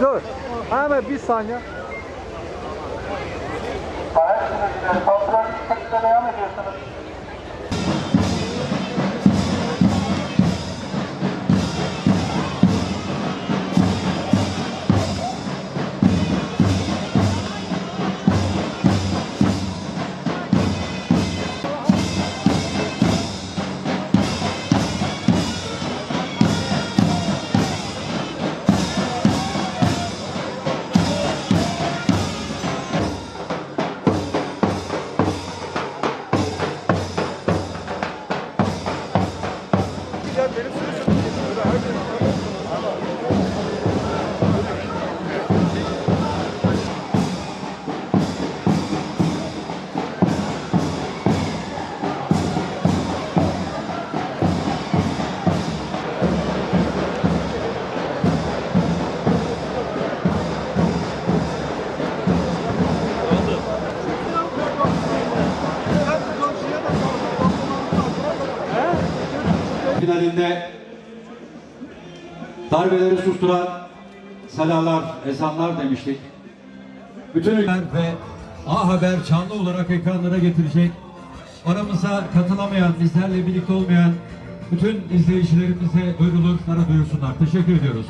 Dur. Hemen bir saniye. Sahip sürücüleri kontrol şekilde devam ediyorsunuz. Finalinde darbeleri susturan salalar, ezanlar demiştik. Bütün ülkeler ve A Haber canlı olarak ekranlara getirecek. Aramıza katılamayan, bizlerle birlikte olmayan bütün izleyicilerimize duyurulur, bana duyursunlar. Teşekkür ediyoruz.